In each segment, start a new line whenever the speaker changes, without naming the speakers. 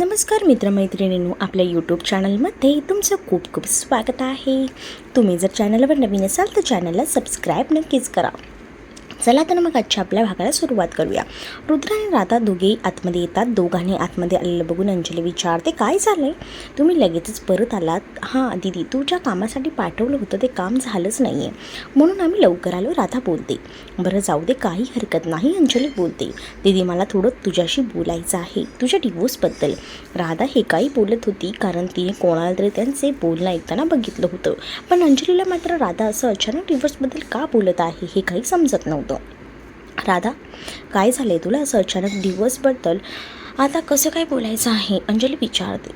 नमस्कार मित्रमैत्रिणींनो आपल्या यूट्यूब चॅनलमध्ये तुमचं खूप खूप स्वागत आहे. तुम्ही जर चॅनलवर नवीन असाल तर चॅनलला सबस्क्राईब नक्कीच करा. चला तर मग आजच्या आपल्या भागाला सुरुवात करूया. रुद्र आणि राधा दोघेही आतमध्ये येतात. दोघांनी आतमध्ये आलेलं बघून अंजली विचारते काय झालं आहे तुम्ही लगेचच परत आलात? हां दिदी तू ज्या कामासाठी पाठवलं होतं. ते काम झालंच नाही आहे म्हणून आम्ही लवकर आलो राधा बोलते. बरं जाऊ दे काही हरकत नाही अंजली बोलते. दीदी मला थोडं तुझ्याशी बोलायचं आहे. तुझ्या डिवोर्सबद्दल राधा हे काही बोलत होती कारण तिने कोणाला तरी त्यांचे बोलणं ऐकताना बघितलं होतं. पण अंजलीला मात्र राधा असं अचानक डिवोर्सबद्दल का बोलत आहे हे काही समजत नव्हतं. राधा काय झालं आहे तुला असं अचानक दिवसबद्दल? आता कसं काय बोलायचं आहे? अंजली विचारते.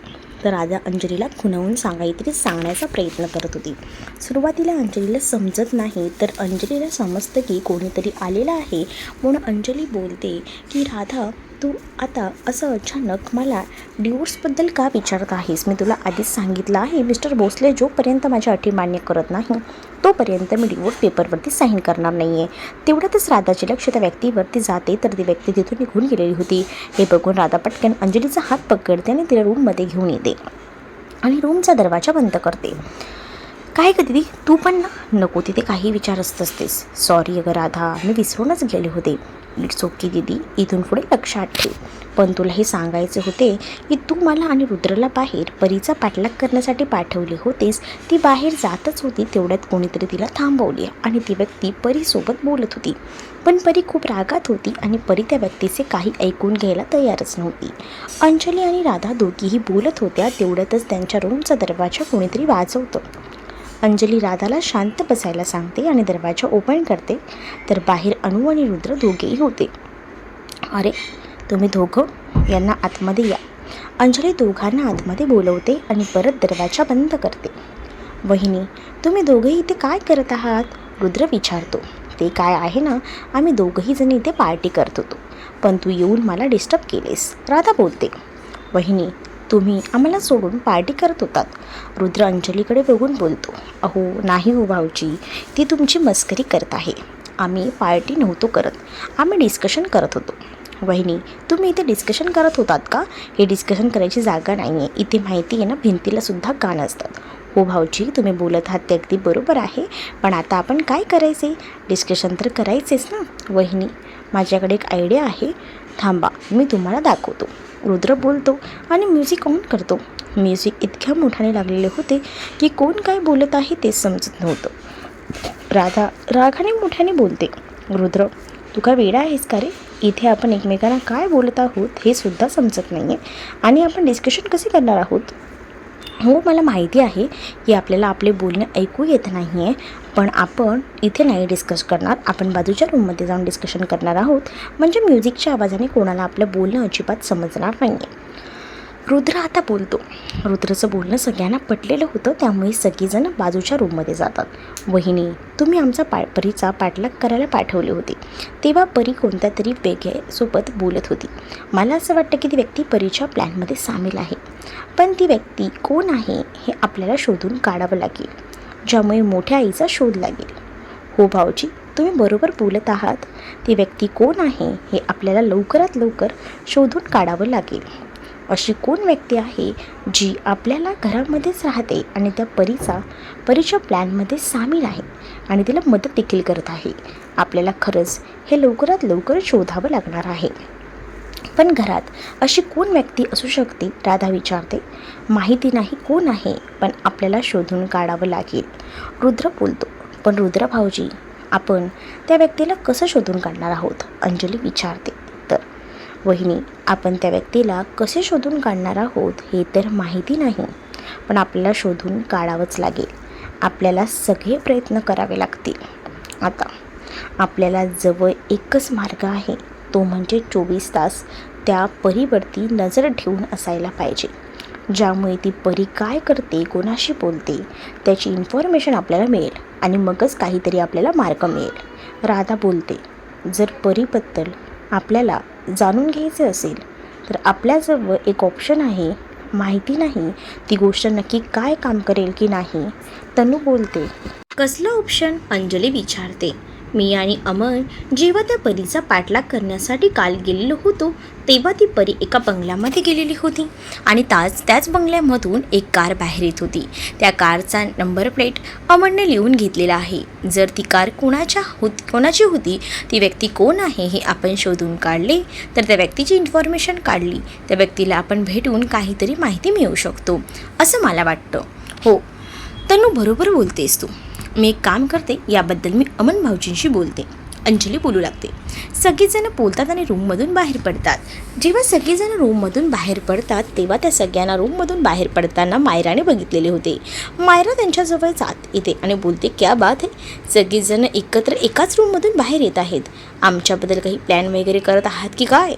तर राधा अंजलीला खुणवून सांगायतरी सांगण्याचा प्रयत्न करत होती. सुरुवातीला अंजलीला समजत नाही तर अंजलीला समजतं की कोणीतरी आलेलं आहे. म्हणून अंजली बोलते की राधा तू आता असं अचानक मला डिवोर्सबद्दल का विचारत आहेस? मी तुला आधीच सांगितलं आहे मिस्टर भोसले जोपर्यंत माझ्या अटी मान्य करत नाही तोपर्यंत मी डिवोर्स पेपरवरती साईन करणार नाही आहे तेवढ्यातच राधाचे लक्ष त्या व्यक्तीवरती जाते तर ती व्यक्ती तिथून निघून गेलेली होती. हे बघून राधा पटकन अंजलीचा हात पकडते आणि तिला रूममध्ये घेऊन येते आणि रूमचा दरवाजा बंद करते. काय ग दिदी तू पण ना? नको तिथे काही विचार असत असतेस. सॉरी अगं राधा मी विसरूनच गेले होते. इट्स ओके दीदी इथून पुढे लक्षात ठेव. पण तुला हे सांगायचे होते की तू मला आणि रुद्रला बाहेर परीचा पाठलाग करण्यासाठी पाठवले होतेस ती बाहेर जातच होती तेवढ्यात कोणीतरी तिला थांबवली आणि ती व्यक्ती परीसोबत बोलत होती. पण परी खूप रागात होती आणि परी त्या व्यक्तीचे काही ऐकून घ्यायला तयारच नव्हती. अंजली आणि राधा दोघीही बोलत होत्या तेवढ्यातच त्यांच्या रूमचा दरवाजा कोणीतरी वाजवतं. अंजली राधाला शांत बसायला सांगते आणि दरवाजा ओपन करते. तर बाहेर अणू आणि रुद्र दोघेही होते. अरे तुम्ही दोघं? यांना आतमध्ये या. अंजली दोघांना आतमध्ये बोलवते आणि परत दरवाजा बंद करते. वहिनी तुम्ही दोघंही इथे काय करत आहात? रुद्र विचारतो. ते काय आहे ना आम्ही दोघंही जण इथे पार्टी करत होतो. पण तू येऊन मला डिस्टर्ब केलेस. राधा बोलते. वहिनी तुम्ही आम्हाला सोडून पार्टी करत होतात. रुद्र अंजलीकडे बघून बोलतो अहो नाही हो भाऊजी ती तुमची मस्करी करत आहे. आम्ही पार्टी नव्हतो करत आम्ही डिस्कशन करत होतो. वहिनी तुम्ही इथे डिस्कशन करत होतात का? हे डिस्कशन करायची जागा नाही आहे इथे माहिती आहे ना भिंतीला सुद्धा कान असतात. हो भाऊजी तुम्ही बोलत आहात ते अगदी बरोबर आहे. पण आता आपण काय करायचे? डिस्कशन तर करायचेच ना वहिनी. माझ्याकडे एक आयडिया आहे. थांबा मी तुम्हाला दाखवतो. रुद्र बोलतो आणि म्युझिक ऑन करतो. म्युझिक इतक्या मोठ्याने लागलेले होते की कोण काय बोलत आहे ते समजत नव्हतं. राधा रागाने मोठ्याने बोलते रुद्र तू काय वेडा आहेस का रे? इथे आपण एकमेकांना काय बोलत आहोत हे सुद्धा समजत नाही आहे आणि आपण डिस्कशन कसे करणार आहोत? हो मला माहिती आहे की आपल्याला आपले बोलणे ऐकू येत नाही आहे पण आपण इथे नाही डिस्कस करणार. आपण बाजूच्या रूममध्ये जाऊन डिस्कशन करणार आहोत. म्हणजे म्युझिकच्या आवाजाने कोणाला आपलं बोलणं अजिबात समजणार नाही आहे रुद्र आता बोलतो. रुद्रचं बोलणं सगळ्यांना पटलेलं होतं त्यामुळे सगळीजणं बाजूच्या रूममध्ये जातात. वहिनी तुम्ही आमचा पा परीचा पाठलाग करायला पाठवले होते. तेव्हा परी कोणत्या तरी वेगळ्यासोबत बोलत होती. मला असं वाटतं की ती व्यक्ती परीच्या प्लॅनमध्ये सामील आहे. पण ती व्यक्ती कोण आहे हे आपल्याला शोधून काढावं लागेल. ज्यामुळे मोठ्या आईचा शोध लागेल. हो भाऊजी तुम्ही बरोबर बोलत आहात. ती व्यक्ती कोण आहे हे आपल्याला लवकरात लवकर शोधून काढावं लागेल. अशी कोण व्यक्ती आहे जी आपल्याला घरामध्येच राहते आणि त्या परीचा परीच्या प्लॅनमध्ये सामील आहे आणि तिला मदत देखील करत आहे. आपल्याला खरंच हे लवकरात लवकर शोधावं लागणार आहे. पण घरात अशी कोण व्यक्ती असू शकते? राधा विचारते. माहिती नाही कोण आहे पण आपल्याला शोधून काढावं लागेल. रुद्र बोलतो पण रुद्र भाऊजी आपण त्या व्यक्तीला कसं शोधून काढणार आहोत? अंजली विचारते. तर वहिनी आपण त्या व्यक्तीला कसे शोधून काढणार आहोत हे तर माहिती नाही पण आपल्याला शोधून काढावंच लागेल. आपल्याला सगळे प्रयत्न करावे लागतील. आता आपल्याला जवळ एकच मार्ग आहे तो म्हणजे चोवीस तास त्या परीवरती नजर ठेवून असायला पाहिजे. ज्यामुळे ती परी काय करते कोणाशी बोलते त्याची इन्फॉर्मेशन आपल्याला मिळेल आणि मगच काहीतरी आपल्याला मार्ग मिळेल. राधा बोलते जर परीबद्दल आपल्याला जाणून घ्यायचे असेल तर आपल्याजवळ एक ऑप्शन आहे. माहिती नाही ती गोष्ट नक्की काय काम करेल की नाही. तनू बोलते कसलं ऑप्शन अंजली विचारते. मी आणि अमर जेव्हा त्या परीचा पाठलाग करण्यासाठी काल गेलेलो होतो तेव्हा ती परी एका बंगल्यामध्ये गेलेली होती आणि ताच त्याच बंगल्यामधून एक कार बाहेर येत होती. त्या कारचा नंबर प्लेट अमरने लिहून घेतलेला आहे. जर ती कार कोणाच्या होत कोणाची होती ती व्यक्ती कोण आहे हे आपण शोधून काढले तर त्या व्यक्तीची इन्फॉर्मेशन काढली. त्या व्यक्तीला आपण भेटून काहीतरी माहिती मिळू शकतो असं मला वाटतं. हो तनु बरोबर बोलतेस तू. मी एक काम करते याबद्दल मी अमन भाऊजींशी बोलते. अंजली बोलू लागते. सगळेजणं बोलतात आणि रूममधून बाहेर पडतात. जेव्हा सगळेजण रूममधून बाहेर पडतात तेव्हा त्या सगळ्यांना रूममधून बाहेर पडताना मायराने बघितलेले होते. मायरा त्यांच्याजवळ जात येते आणि बोलते क्या बात आहे सगळेजणं एकत्र एकाच रूममधून बाहेर येत आहेत. आमच्याबद्दल काही प्लॅन वगैरे करत आहात की काय?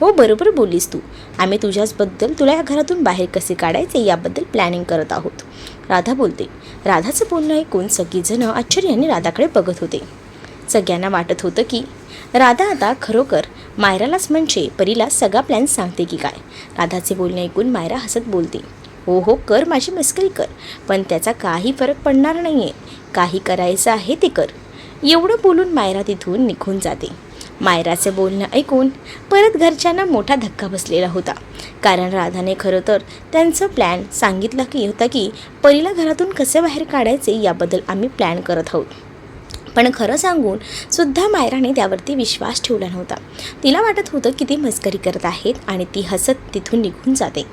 हो बरोबर बोललीस तू. आम्ही तुझ्याचबद्दल तुला या घरातून बाहेर कसे काढायचे याबद्दल प्लॅनिंग करत आहोत. राधा बोलते. राधाचं बोलणं ऐकून सगळीजणं आश्चर्याने राधाकडे बघत होते. सगळ्यांना वाटत होतं की राधा आता खरोखर मायरालाच म्हणजे परीला सगळा प्लॅन सांगते की काय. राधाचे बोलणे ऐकून मायरा हसत बोलते. हो हो कर माझी मस्करी कर पण त्याचा काही फरक पडणार नाही आहे काही करायचं आहे ते कर. एवढं बोलून मायरा तिथून निघून जाते. मायराचे बोलणं ऐकून परत घरच्यांना मोठा धक्का बसलेला होता. कारण राधाने खरं तर त्यांचं प्लॅन सांगितलं की होता की परीला घरातून कसे बाहेर काढायचे याबद्दल आम्ही प्लॅन करत आहोत. पण खरं सांगून सुद्धा मायराने त्यावरती विश्वास ठेवला नव्हता. तिला वाटत होतं की ती मस्करी करत आहेत आणि ती हसत तिथून निघून जाते.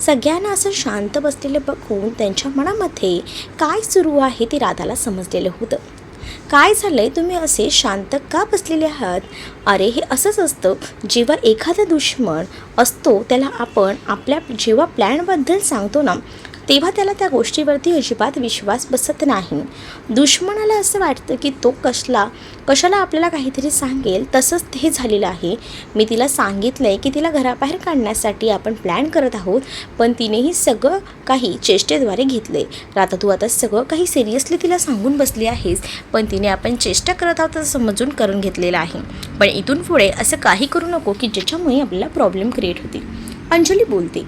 सगळ्यांना असं शांत बसलेलं बघून त्यांच्या मनामध्ये काय सुरू आहे ते राधाला समजलेलं होतं. काय झालंय? तुम्ही असे शांत का बसलेले आहात? अरे हे असंच असतं. जेव्हा एखादा दुश्मन असतो त्याला आपण आपल्या जेव्हा प्लॅनबद्दल सांगतो ना तेव्हा त्याला त्या गोष्टीवरती अजिबात विश्वास बसत नाही. दुश्मनाला असं वाटतं की तो कसला कशाला आपल्याला काहीतरी सांगेल तसंच हे झालेलं आहे. मी तिला सांगितलं आहे की तिला घराबाहेर काढण्यासाठी आपण प्लॅन करत आहोत पण तिनेही सगळं काही चेष्टेद्वारे घेतले राता तू आता सगळं काही सिरियसली तिला सांगून बसली आहेस पण तिने आपण चेष्टा करत आहोत असं समजून करून घेतलेलं आहे. पण इथून पुढे असं काही करू नको की ज्याच्यामुळे आपल्याला प्रॉब्लेम क्रिएट होतील. अंजली बोलते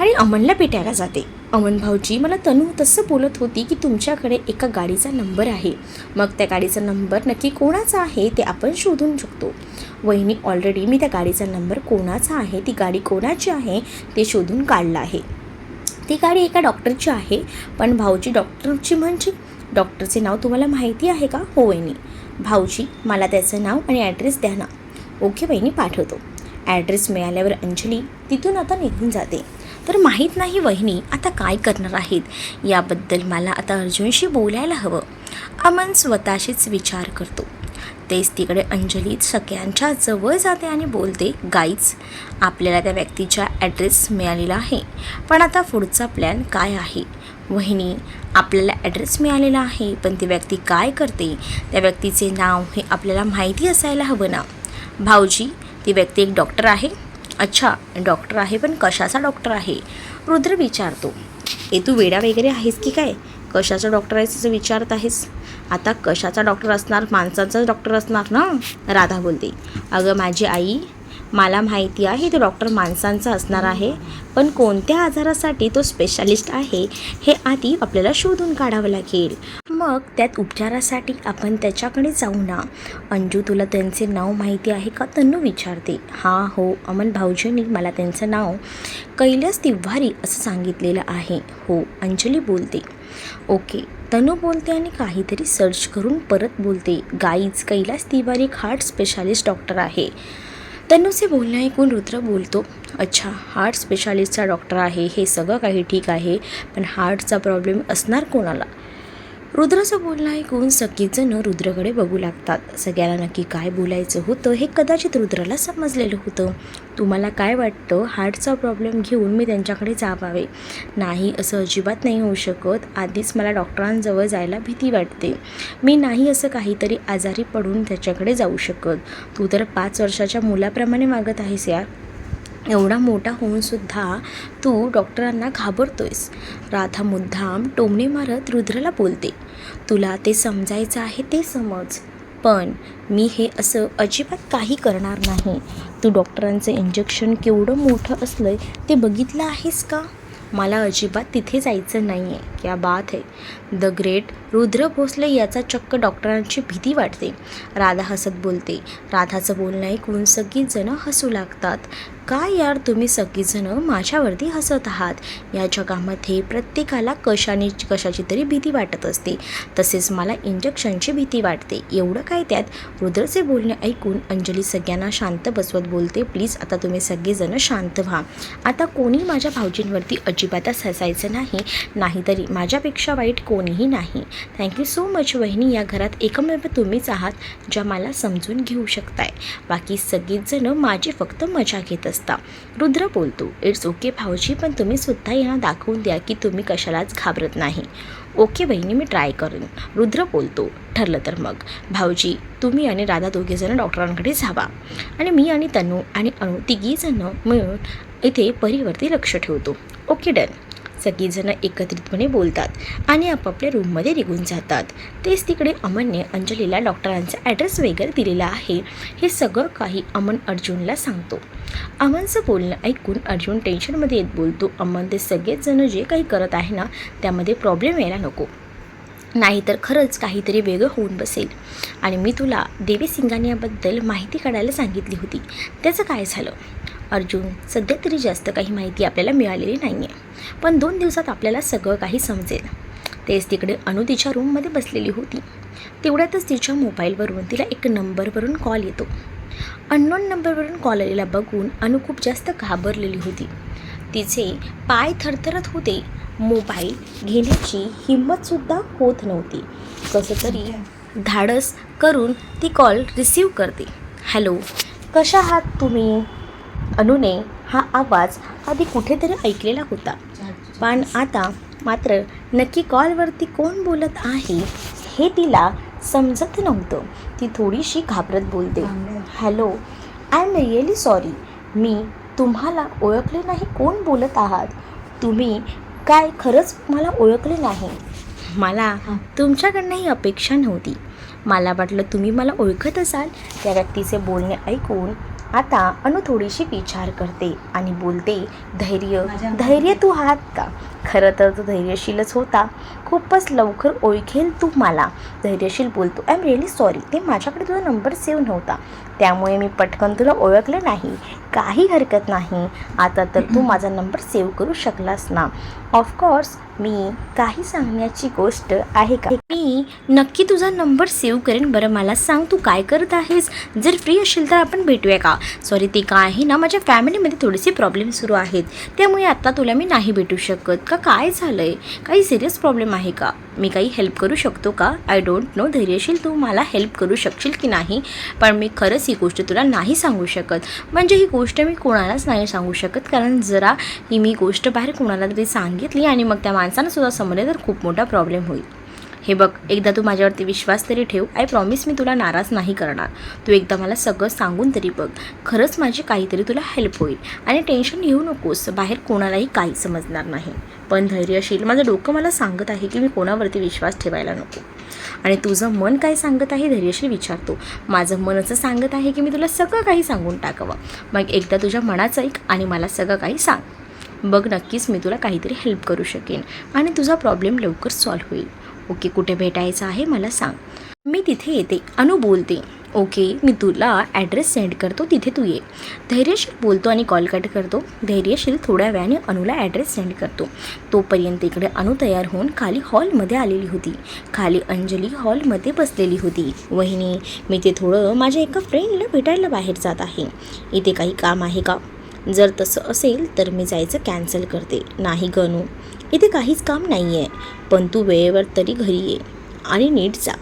आणि अमनला भेटायला जाते. अमन भाऊजी मला तनू तसं बोलत होती की तुमच्याकडे एका गाडीचा नंबर आहे. मग त्या गाडीचा नंबर नक्की कोणाचा आहे ते आपण शोधून शकतो वहिनी ऑलरेडी मी त्या गाडीचा नंबर कोणाचा आहे ती गाडी कोणाची आहे ते शोधून काढलं आहे. ती गाडी एका डॉक्टरची आहे पण भाऊजी डॉक्टरची म्हणजे? डॉक्टरचे नाव तुम्हाला माहिती आहे का? हो वहिनी. भाऊजी मला त्याचं नाव आणि ॲड्रेस द्या ना. ओके वहिनी पाठवतो. ॲड्रेस मिळाल्यावर अंजली तिथून आता निघून जाते. तर माहीत नाही वहिनी आता काय करणार आहेत? याबद्दल मला आता अर्जुनशी बोलायला हवं. अमन स्वतःशीच विचार करतो. तेच तिकडे अंजली सगळ्यांच्या जवळ जाते आणि बोलते गाईच आपल्याला त्या व्यक्तीचा ॲड्रेस मिळालेला आहे. पण आता पुढचा प्लॅन काय आहे? वहिनी आपल्याला ॲड्रेस मिळालेला आहे पण ती व्यक्ती काय करते? त्या व्यक्तीचे नाव हे आपल्याला माहिती असायला हवं ना? भाऊजी ती व्यक्ती एक डॉक्टर आहे. अच्छा डॉक्टर आहे पण कशाचा डॉक्टर आहे? रुद्र विचारतो. ए तू वेडा वगैरे आहेस की काय? कशाचा डॉक्टर आहेस असं विचारत आहेस? आता कशाचा डॉक्टर असणार? माणसाचाच डॉक्टर असणार ना? राधा बोलते. अगं माझी आई मला माहिती आहे तो डॉक्टर माणसांचा असणार आहे. पण कोणत्या आजारासाठी तो स्पेशालिस्ट आहे हे आधी आपल्याला शोधून काढावं लागेल. मग त्यात उपचारासाठी आपण त्याच्याकडे जाऊ ना. अंजू तुला त्यांचे नाव माहिती आहे का? तन्नू विचारते. हां हो अमन भाऊजींनी मला त्यांचं नाव कैलास तिव्हारी असं सांगितलेलं आहे. हो अंजली बोलते. ओके तनू बोलते आणि काहीतरी सर्च करून परत बोलते. गाईज कैलास तिवारी खाट हार्ट स्पेशालिस्ट डॉक्टर आहे. तनूचे बोलणं ऐकून रुद्र बोलतो? अच्छा हार्ट स्पेशालिस्टचा डॉक्टर आहे हे सगळं काही ठीक आहे पण हार्टचा प्रॉब्लेम असणार कोणाला? रुद्राचं बोलणं ऐकून सगळीजणं रुद्रकडे बघू लागतात. सगळ्याला नक्की काय बोलायचं होतं हे कदाचित रुद्राला समजलेलं होतं. तुम्हाला काय वाटतं? हार्टचा प्रॉब्लेम घेऊन मी त्यांच्याकडे जावावे. नाही असं अजिबात नाही होऊ शकत. आधीच मला डॉक्टरांजवळ जायला भीती वाटते. मी नाही असं काहीतरी आजारी पडून त्याच्याकडे जाऊ शकत. तू तर पाच वर्षाच्या मुलाप्रमाणे मागत आहेस यार. एवढा मोठा होऊनसुद्धा तू डॉक्टरांना घाबरतोयस. राधा मुद्दाम टोमणे मारत रुद्रला बोलते. तुला ते समजायचं आहे ते समज. पण मी हे असं अजिबात काही करणार नाही. तू डॉक्टरांचं इंजेक्शन केवढं मोठं असलं आहे ते बघितलं आहेस का? मला अजिबात तिथे जायचं नाही आहे क्या बात आहे द ग्रेट रुद्र भोसले याचा चक्क डॉक्टरांची भीती वाटते. राधा हसत बोलते. राधाचं बोलणं ऐकून सगळीजणं हसू लागतात. काय यार तुम्ही सगळीजणं माझ्यावरती हसत आहात? या जगामध्ये प्रत्येकाला कशाने कशाची तरी भीती वाटत असते. तसेच मला इंजेक्शनची भीती वाटते. एवढं काय त्यात? रुद्रचे बोलणे ऐकून अंजली सगळ्यांना शांत बसवत बोलते प्लीज आता तुम्ही सगळेजणं शांत व्हा. आता कोणी माझ्या भाऊजींवरती अजिबातच हसायचं नाही. नाहीतरी माझ्यापेक्षा वाईट कोणीही नाही. थँक्यू सो मच वहिनी. या घरात एकमेव तुम्हीच आहात ज्या मला समजून घेऊ शकताय. बाकी सगळीचजणं माझी फक्त मजा घेत असता रुद्र बोलतो इट्स ओके भाऊजी पण तुम्ही सुद्धा यांना दाखवून द्या की तुम्ही कशालाच घाबरत नाही. ओके बहिणी मी ट्राय करेन. रुद्र बोलतो ठरलं तर मग. भाऊजी तुम्ही आणि राधा दोघेजणं डॉक्टरांकडे जावा. आणि मी आणि तनू आणि अणू तिघीजणं मिळून इथे परीवरती लक्ष ठेवतो. ओके डन सगळीजणं एकत्रितपणे बोलतात आणि आपापल्या रूममध्ये निघून जातात. तेच तिकडे अमनने अंजलीला डॉक्टरांचा ॲड्रेस वगैरे दिलेला आहे. हे सगळं काही अमन अर्जुनला सांगतो. अमनचं बोलणं ऐकून अर्जुन टेन्शनमध्ये येत बोलतो अमन ते सगळेचजणं जे काही करत आहे ना त्यामध्ये प्रॉब्लेम यायला नको. नाहीतर खरंच काहीतरी वेगळं होऊन बसेल. आणि मी तुला देवी सिंगानियाबद्दल माहिती काढायला सांगितली होती. त्याचं काय झालं? अर्जुन सध्या तरी जास्त काही माहिती आपल्याला मिळालेली नाही आहे पण दोन दिवसात आपल्याला सगळं काही समजेल. तेच तिकडे अनु तिच्या रूममध्ये बसलेली होती. तेवढ्यातच तिच्या मोबाईलवरून तिला एक नंबरवरून कॉल येतो. अननोन नंबरवरून कॉल आलेला बघून अनु खूप जास्त घाबरलेली होती. तिचे पाय थरथरत होते. मोबाईल घेण्याची हिंमतसुद्धा होत नव्हती. कसं तरी धाडस करून ती कॉल रिसीव करते. हॅलो कशा आहात तुम्ही? अनुने हा आवाज आधी कुठेतरी ऐकलेला होता. पण आता मात्र नक्की कॉलवरती कोण बोलत आहे हे तिला समजत नव्हतं. ती थोडीशी घाबरत बोलते. Hello I am really sorry. मी तुम्हाला ओळखले नाही कोण बोलत आहात. तुम्ही काय खरंच मला ओळखले नाही. मला तुमच्याकडनं ही अपेक्षा नव्हती. मला वाटलं तुम्ही मला ओळखत असाल. त्या व्यक्तीचे बोलणे ऐकून आता अनु थोडीशी विचार करते आणि बोलते धैर्य धैर्य तू आहात का? खरं तर तो धैर्यशीलच होता. खूपच लवकर ओळखेल तू मला. धैर्यशील बोलतो आय एम रिअली सॉरी ते माझ्याकडे तुझा नंबर सेव्ह नव्हता. त्यामुळे मी पटकन तुला ओळखले नाही. काही हरकत नाही. आता तर तू माझा नंबर सेव्ह करू शकलास ना. ऑफकोर्स मी काही सांगण्याची गोष्ट आहे का? मी नक्की तुझा नंबर सेव्ह करेन. बरं मला सांग तू काय करत आहेस? जर फ्री असेल तर आपण भेटूया का? सॉरी ते काय आहे ना माझ्या फॅमिलीमध्ये थोडेसे प्रॉब्लेम सुरू आहेत. त्यामुळे आत्ता तुला मी नाही भेटू शकत. का काय झालं आहे काही सिरियस प्रॉब्लेम आहे का? मी काही हेल्प करू शकतो का? आय डोंट नो धैर्यशील तू मला हेल्प करू शकशील की नाही? पण मी खरंच ही गोष्ट तुला नाही सांगू शकत. म्हणजे ही गोष्ट मी कोणालाच नाही सांगू शकत. कारण जरा ही मी गोष्ट बाहेर कोणाला तरी सांगितली आणि मग त्या माणसानं सुद्धा समजले तर खूप मोठा प्रॉब्लेम होईल. हे बघ एकदा तू माझ्यावरती विश्वास तरी ठेव. आय प्रॉमिस मी तुला नाराज नाही करणार. तू एकदा मला सगळं सांगून तरी बघ. खरंच माझी काहीतरी तुला हेल्प होईल. आणि टेन्शन घेऊ नकोस. बाहेर कोणालाही काही समजणार नाही. पण धैर्यशील माझं डोकं मला सांगत आहे की मी कोणावरती विश्वास ठेवायला नको. आणि तुझं मन काय सांगत आहे धैर्यशील विचारतो माझं मन असं सांगत आहे की मी तुला सगळं काही सांगून टाकावं. मग एकदा तुझ्या मनाचं ऐक आणि मला सगळं काही सांग. बघ नक्कीच मी तुला काहीतरी हेल्प करू शकेन आणि तुझा प्रॉब्लेम लवकर सॉल्व्ह होईल. ओके कुठे भेटायचं आहे मला सांग. मी तिथे येते. अनु बोलते. ओके मी तुला ॲड्रेस सेंड करतो. तिथे तू ये. धैर्यशील बोलतो आणि कॉल कट करतो. धैर्यशील थोड्या वेळाने अनुला ॲड्रेस सेंड करतो. तोपर्यंत इकडे अनु तयार होऊन खाली हॉलमध्ये आलेली होती. खाली अंजली हॉलमध्ये बसलेली होती. वहिनी मी ते थोडं माझ्या एका फ्रेंडला भेटायला बाहेर जात आहे. इथे काही काम आहे का? जर तसं असेल तर मी जायचं कॅन्सल करते. नाही गणू इथे काहीच काम नाही आहे पण तू वेळेवर तरी घरी ये आणि नीट जा.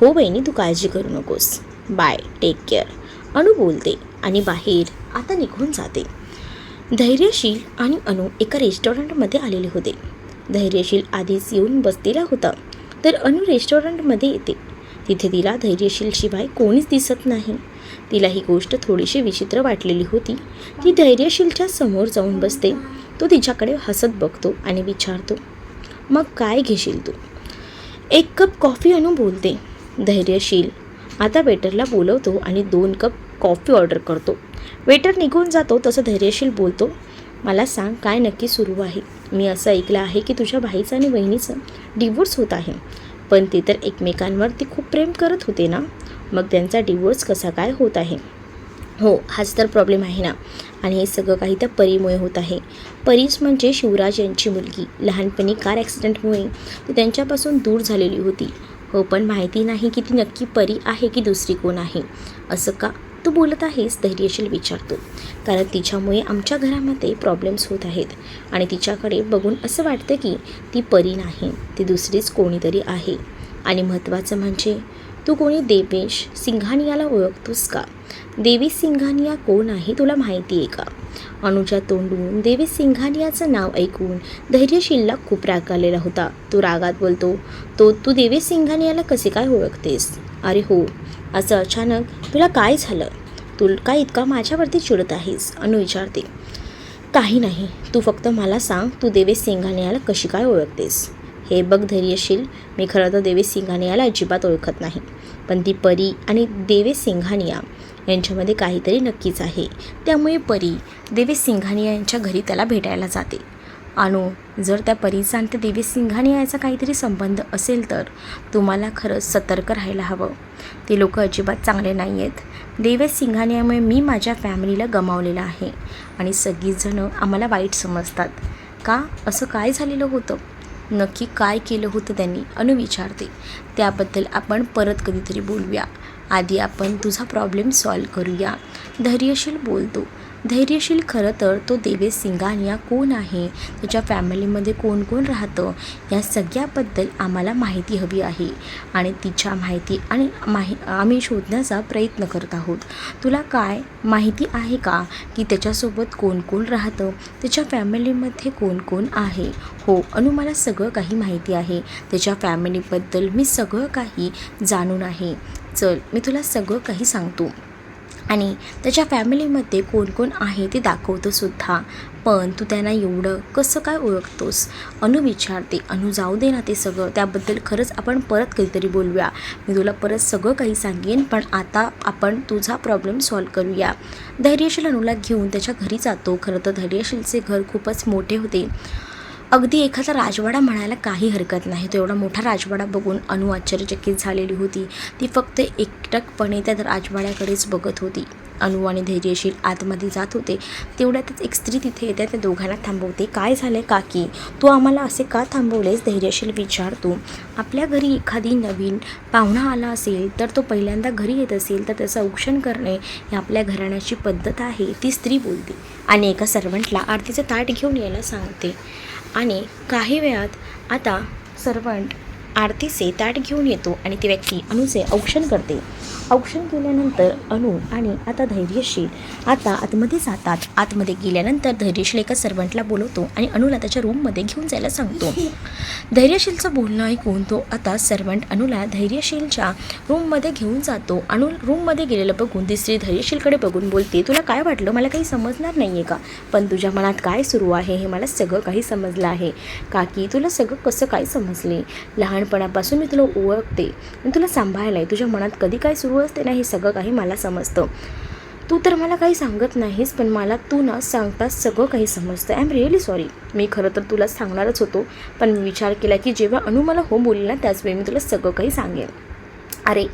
हो बहिणी तू काळजी करू नकोस. बाय टेक केअर अनु बोलते आणि बाहेर आता निघून जाते. धैर्यशील आणि अनु एका रेस्टॉरंटमध्ये आलेले होते. धैर्यशील आधीच येऊन बसलेला होता तर अनु रेस्टॉरंटमध्ये येते. तिथे तिला धैर्यशीलशिवाय कोणीच दिसत नाही. तिला ही गोष्ट थोडीशी विचित्र वाटलेली होती. ती धैर्यशीलच्या समोर जाऊन बसते. तो तिच्याकडे हसत बघतो आणि विचारतो मग काय घेशील तू? एक कप कॉफी आणून बोलते. धैर्यशील. आता वेटरला बोलवतो आणि दोन कप कॉफी ऑर्डर करतो. वेटर निघून जातो तसं धैर्यशील बोलतो मला सांग काय नक्की सुरू आहे? मी असं ऐकलं आहे की तुझ्या भाईचं आणि बहिणीचं डिवोर्स होत आहे. पण ते तर एकमेकांवर ते खूप प्रेम करत होते ना? मग त्यांचा डिवोर्स कसा काय होत आहे? हो हाच तर प्रॉब्लेम आहे ना. आणि हे सगळं काही त्या परीमुळे होत आहे. परीच म्हणजे शिवराज यांची मुलगी. लहानपणी कार ॲक्सिडेंटमुळे ती त्यांच्यापासून दूर झालेली होती. हो पण माहिती नाही की ती नक्की परी आहे की दुसरी कोण आहे? असं का? तू बोलत आहेस धैर्यशील विचारतो कारण तिच्यामुळे आमच्या घरामध्ये प्रॉब्लेम्स होत आहेत. आणि तिच्याकडे बघून असं वाटतं की ती परी नाही ती दुसरीच कोणीतरी आहे. आणि महत्त्वाचं म्हणजे तू कोणी देवेश सिंघानियाला ओळखतोस का? देवेश सिंघानिया कोण आहे तुला माहिती आहे का? अनुजा तोंडून देवेश सिंघानियाचं नाव ऐकून धैर्यशीलला खूप राग आलेला होता. तो रागात बोलतो तो तू देवेश सिंघानियाला कसे काय ओळखतेस? अरे हो असं अचानक तुला काय झालं? तू काय इतका माझ्यावरती चिडत आहेस? अनु विचारते. काही नाही तू फक्त मला सांग तू देवेश सिंघानियाला कशी काय ओळखतेस? हे बघ धैर्यशील. मी खरं तर देवेश सिंघानियाला अजिबात ओळखत नाही. पण ती परी आणि देवेश सिंघानिया यांच्यामध्ये काहीतरी नक्कीच आहे. त्यामुळे परी देवेश सिंघानिया यांच्या घरी त्याला भेटायला जाते. अनु जर त्या परीचा आणि त्या देवी सिंघानिया याचा काहीतरी संबंध असेल तर तुम्हाला खरंच सतर्क राहायला हवं. ते लोक अजिबात चांगले नाही आहेत. देवेश सिंघानियामुळे मी माझ्या फॅमिलीला गमावलेलं आहे आणि सगळीजणं आम्हाला वाईट समजतात. का? असं काय झालेलं होतं? नक्की काय केलं होतं त्यांनी अनु विचारते. त्याबद्दल आपण परत कधीतरी बोलूया. आधी आपण तुझा प्रॉब्लेम सॉल्व करूया. धैर्यशील बोलतो. धैर्यशील खरं तर तो देवेश सिंगानिया कोण आहे? त्याच्या फॅमिलीमध्ये कोण कोण राहतं? या सगळ्याबद्दल आम्हाला माहिती हवी आहे. आणि तिच्या माहिती आणि माहि आम्ही शोधण्याचा प्रयत्न करत आहोत. तुला काय? माहिती आहे का की त्याच्यासोबत कोण कोण राहतं? त्याच्या फॅमिलीमध्ये कोण कोण आहे? हो अनु मला सगळं काही माहिती आहे. त्याच्या फॅमिलीबद्दल मी सगळं काही जाणून आहे. चल मी तुला सगळं काही सांगतो. आणि त्याच्या फॅमिलीमध्ये कोण कोण आहे ते दाखवतो सुद्धा पण तू त्यांना एवढं कसं काय ओळखतोस? अनु विचारते. अनु जाऊ दे ना ते सगळं. त्याबद्दल खरंच आपण परत कधीतरी बोलूया. मी तुला परत सगळं काही सांगेन पण आता आपण तुझा प्रॉब्लेम सॉल्व करूया. धैर्यशील अनुला घेऊन त्याच्या घरी जातो. खरं तर धैर्यशीलचे घर खूपच मोठे होते. अगदी एखादा राजवाडा म्हणायला काही हरकत नाही. तो एवढा मोठा राजवाडा बघून अनु आश्चर्यचकित झालेली होती. ती फक्त एकटकपणे त्या राजवाड्याकडेच बघत होती. अनु आणि धैर्यशील आतमध्ये जात होते. तेवढ्यातच एक स्त्री तिथे येते. त्या दोघांना थांबवते. काय झालं काकी? तू आम्हाला असे का थांबवलेस? धैर्यशील विचारतो आपल्या घरी एखादी नवीन पाहुणा आला असेल तर तो पहिल्यांदा घरी येत असेल तर त्याचं औक्षण करणे ही आपल्या घराण्याची पद्धत आहे ती स्त्री बोलते. आणि एका सर्वंटला आरतीचं ताट घेऊन यायला सांगते. आणि काही वेळात आता सर्वंट आरतीचे ताट घेऊन येतो आणि ती व्यक्ती अनुचे औक्षण करते. औक्षण केल्यानंतर अनु आणि आता धैर्यशील. आता आतमध्ये जातात. आतमध्ये गेल्यानंतर धैर्यशील एका सर्वंटला बोलवतो आणि अनुला त्याच्या रूममध्ये घेऊन जायला सांगतो. धैर्यशीलचं बोलणं ऐकून तो आता सर्वंट अनुला धैर्यशीलच्या रूममध्ये घेऊन जातो. अनु रूममध्ये गेलेलं बघून ती धैर्यशीलकडे बघून बोलते तुला काय वाटलं? मला काही समजणार नाही आहे का? पण तुझ्या मनात काय सुरू आहे हे मला सगळं काही समजलं आहे. काकी तुला सगळं कसं काय समजले? लहान लहानपणापासून मी तुला ओळखते. आणि तुला सांभाळलं आहे तुझ्या मनात कधी काय सुरू असते ना हे सगळं काही मला समजतं. तू तर मला काही सांगत नाहीस पण मला तू ना सांगता सगळं काही समजतं. आय एम रिअली सॉरी मी खरं तर तुला सांगणारच होतो पण मी विचार केला की जेव्हा अनु मला हो बोलली ना त्याच वेळी मी तुला सगळं काही सांगेन. अरे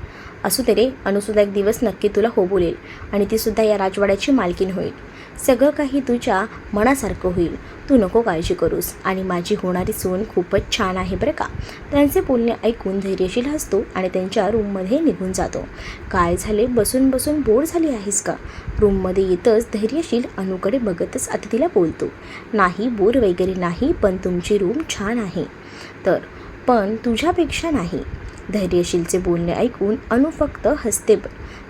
असू दे रे अनुसुद्धा एक दिवस नक्की तुला हो बोलेल आणि तीसुद्धा या राजवाड्याची मालकीन होईल. सगळं काही तुझ्या मनासारखं होईल. तू नको काळजी करूस आणि माझी होणारी सून खूपच छान आहे बरं का? त्यांचे बोलणे ऐकून धैर्यशील हसतो आणि त्यांच्या रूममध्ये निघून जातो. काय झाले? बसून बसून बोर झाली आहेस का? रूममध्ये येतच धैर्यशील अनुकडे बघतच अतिथीला बोलतो. नाही बोर वगैरे नाही पण तुमची रूम छान आहे. तर पण तुझ्यापेक्षा नाही. धैर्यशीलचे बोलणे ऐकून अनु फक्त हसते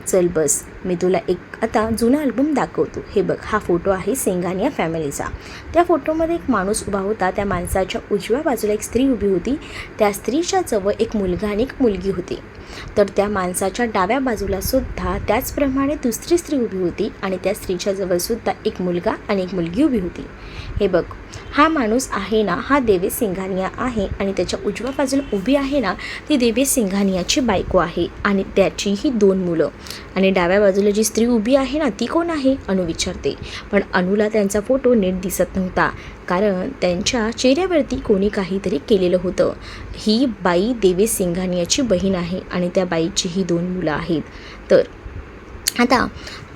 चल बस मी तुला एक आता जुना अल्बम दाखवतो. हे बघ हा फोटो आहे सेंगानिया फॅमिलीचा त्या फोटोमध्ये एक माणूस उभा होता. त्या माणसाच्या उजव्या बाजूला एक स्त्री उभी होती. त्या स्त्रीच्या जवळ एक मुलगा आणि एक मुलगी होती. तर त्या माणसाच्या डाव्या बाजूला सुद्धा त्याचप्रमाणे दुसरी स्त्री उभी होती आणि त्या स्त्रीच्या जवळ सुद्धा एक मुलगा आणि एक मुलगी उभी होती. हे बघ हा माणूस आहे ना हा देवेश सिंघानिया आहे आणि त्याच्या उजव्या बाजूला उभी आहे ना ती देवेश सिंघानियाची बायको आहे आणि त्याचीही दोन मुलं. आणि डाव्या बाजूला जी स्त्री उभी आहे ना ती कोण आहे? अनु विचारते. पण अनुला त्यांचा फोटो नीट दिसत नव्हता. कारण त्यांच्या चेहऱ्यावरती कोणी काहीतरी केलेलं होतं. ही बाई देवेश सिंघानियाची बहीण आहे आणि त्या बाईची ही दोन मुलं आहेत. तर आता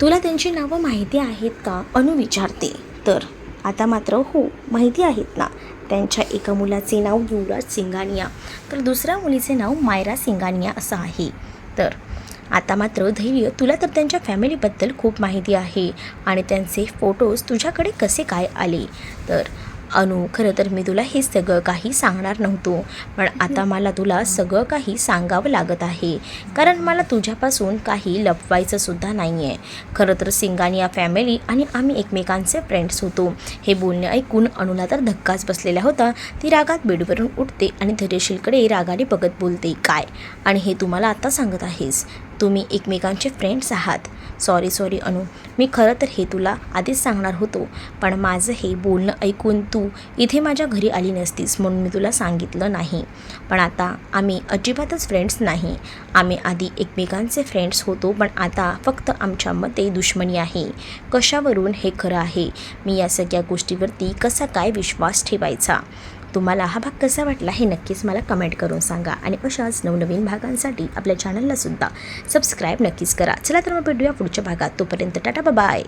तुला त्यांची नावं माहिती आहेत का? अनु विचारते. तर आता मात्र हो माहिती आहेत ना. त्यांच्या एका मुलाचे नाव युवराज सिंगानिया तर दुसऱ्या मुलीचे नाव मायरा सिंगानिया असं आहे. तर आता मात्र धैर्य तुला तर त्यांच्या फॅमिलीबद्दल खूप माहिती आहे आणि त्यांचे फोटोज तुझ्याकडे कसे काय आले? तर अनु खरं तर मी तुला हे सगळं काही सांगणार नव्हतो पण आता मला तुला सगळं काही सांगावं लागत आहे. कारण मला तुझ्यापासून काही लपवायचं सुद्धा नाही आहे खरं तर सिंगानिया फॅमिली आणि आम्ही एकमेकांचे फ्रेंड्स होतो. हे बोलणे ऐकून अनुला तर धक्काच बसलेला होता. ती रागात बेडवरून उठते आणि धैर्यशीलकडे रागाने बघत बोलते काय? आणि हे तुम्हाला आता सांगत आहेस? तुम्ही एकमेकांचे फ्रेंड्स आहात. सॉरी सॉरी अनु. मी खरं तर हे तुला आधीच सांगणार होतो. पण माझं हे बोलणं ऐकून तू इथे माझ्या घरी आली नसतीस म्हणून मी तुला सांगितलं नाही. पण आता आम्ही अजिबातच फ्रेंड्स नाही. आम्ही आधी एकमेकांचे फ्रेंड्स होतो पण आता फक्त आमच्यामध्ये दुश्मनी आहे. कशावरून हे खरं आहे? मी या सगळ्या गोष्टीवरती कसा काय विश्वास ठेवायचा? तुम्हाला हा भाग कसा वाटला हे नक्कीच मला कमेंट करून सांगा. आणि अशाच नवनवीन भागांसाठी आपल्या चॅनलला सुद्धा सबस्क्राईब नक्कीच करा. चला तर मग भेटूया पुढच्या भागात. तोपर्यंत टाटा बाय